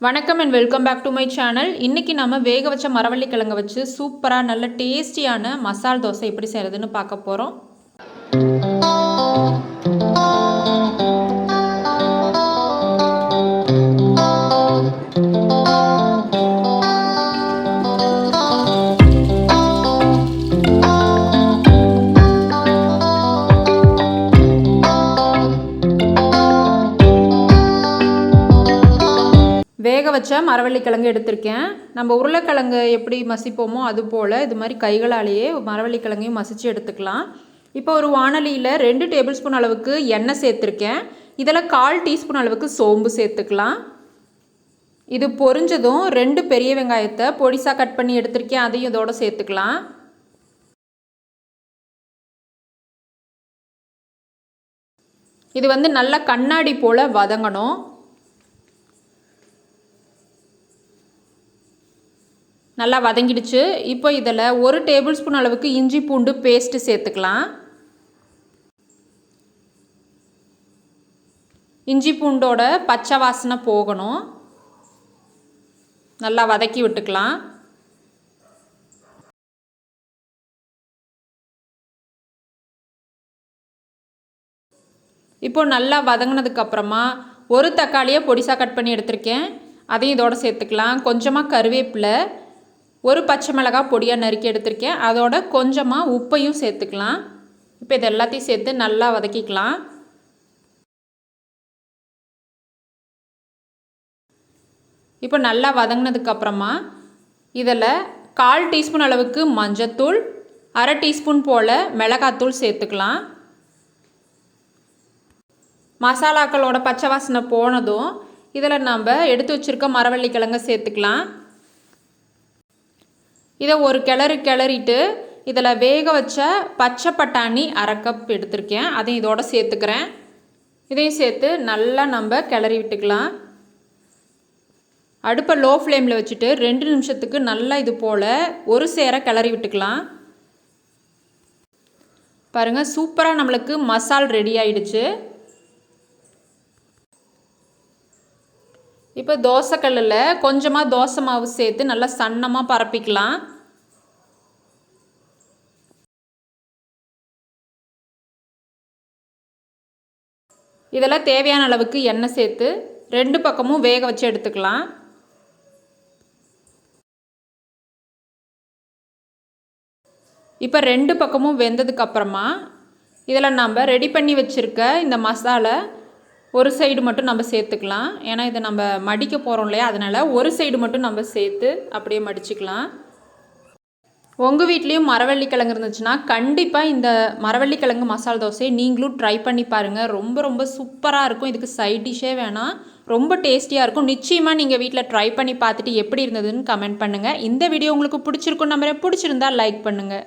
வணக்கம் and welcome back to my channel இன்றைக்கி நம்ம வேக வச்ச மரவள்ளிக்கிழங்க வச்சு சூப்பராக நல்ல டேஸ்டியான மசால் தோசை எப்படி செய்கிறதுன்னு பார்க்க போகிறோம் பச்சை மரவள்ளிக்கிழங்கு மரவள்ளி கிழங்கு எடுத்திருக்கேன். நம்ம உருளைக்கிழங்கு எப்படி மசிப்போமோ அது போல் இது மாதிரி கைகளாலேயே மரவள்ளிக்கிழங்கையும் மசித்து எடுத்துக்கலாம். இப்போ ஒரு வானலியில் ரெண்டு டேபிள் ஸ்பூன் அளவுக்கு எண்ணெய் சேர்த்துருக்கேன். இதில் கால் டீஸ்பூன் அளவுக்கு சோம்பு சேர்த்துக்கலாம். இது பொரிஞ்சதும் ரெண்டு பெரிய வெங்காயத்தை பொடிசாக கட் பண்ணி எடுத்திருக்கேன். அதையும் இதோட சேர்த்துக்கலாம். இது வந்து நல்லா கண்ணாடி போல் வதங்கணும். நல்லா வதங்கிடுச்சு. இப்போ இதில் ஒரு டேபிள் ஸ்பூன் அளவுக்கு இஞ்சி பூண்டு பேஸ்ட்டு சேர்த்துக்கலாம். இஞ்சி பூண்டோட பச்சை வாசனை போகணும். நல்லா வதக்கி விட்டுக்கலாம். இப்போ நல்லா வதங்கினதுக்கப்புறமா ஒரு தக்காளியை பொடிசாக கட் பண்ணி எடுத்திருக்கேன். அதையும் இதோட சேர்த்துக்கலாம். கொஞ்சமாக கருவேப்பிலை ஒரு பச்சை மிளகாய் பொடியாக நறுக்கி எடுத்திருக்கேன். அதோட கொஞ்சமாக உப்பையும் சேர்த்துக்கலாம். இப்போ இது எல்லாத்தையும் சேர்த்து நல்லா வதக்கிக்கலாம். இப்போ நல்லா வதங்கினதுக்கப்புறமா இதில் கால் டீஸ்பூன் அளவுக்கு மஞ்சத்தூள் அரை டீஸ்பூன் போல் மிளகாத்தூள் சேர்த்துக்கலாம். மசாலாக்களோட பச்சை வாசனை போனதும் இதில் நம்ம எடுத்து வச்சுருக்க மரவள்ளி கிழங்க சேர்த்துக்கலாம். இதை ஒரு கிளறு கிளறிட்டு இதில் வேக வச்ச பச்சை பட்டாணி அரை கப் எடுத்திருக்கேன். அதையும் இதோட சேர்த்துக்கிறேன். இதையும் சேர்த்து நல்லா நம்ம கிளறி விட்டுக்கலாம். அடுப்பை லோ ஃப்ளேமில் வச்சுட்டு ரெண்டு நிமிஷத்துக்கு நல்லா இது போல் ஒரு சேர கிளறி விட்டுக்கலாம். பாருங்கள் சூப்பராக நம்மளுக்கு மசால் ரெடி ஆயிடுச்சு. இப்போ தோசைக்கல்லில் கொஞ்சமாக தோசை மாவு சேர்த்து நல்லா சன்னமாக பரப்பிக்கலாம். இதெல்லாம் தேவையான அளவுக்கு எண்ணெய் சேர்த்து ரெண்டு பக்கமும் வேக வச்சு எடுத்துக்கலாம். இப்போ ரெண்டு பக்கமும் வெந்ததுக்கு அப்புறமா இதில் நம்ம ரெடி பண்ணி வச்சுருக்க இந்த மசாலா ஒரு சைடு மட்டும் நம்ம சேர்த்துக்கலாம். ஏன்னா இதை நம்ம மடிக்க போகிறோம் இல்லையா? அதனால் ஒரு சைடு மட்டும் நம்ம சேர்த்து அப்படியே மடிச்சுக்கலாம். உங்கள் வீட்லேயும் மரவள்ளி கிழங்கு இருந்துச்சுன்னா கண்டிப்பாக இந்த மரவள்ளி கிழங்கு மசாலா தோசையை நீங்களும் ட்ரை பண்ணி பாருங்கள் ரொம்ப ரொம்ப சூப்பராக இருக்கும். இதுக்கு சைட் டிஷ்ஷே வேணாம். ரொம்ப டேஸ்டியாக இருக்கும். நிச்சயமாக நீங்கள் வீட்டில் ட்ரை பண்ணி பார்த்துட்டு எப்படி இருந்ததுன்னு கமெண்ட் பண்ணுங்கள் இந்த வீடியோ உங்களுக்கு பிடிச்சிருக்கும் நம்பரே பிடிச்சிருந்தா லைக் பண்ணுங்கள்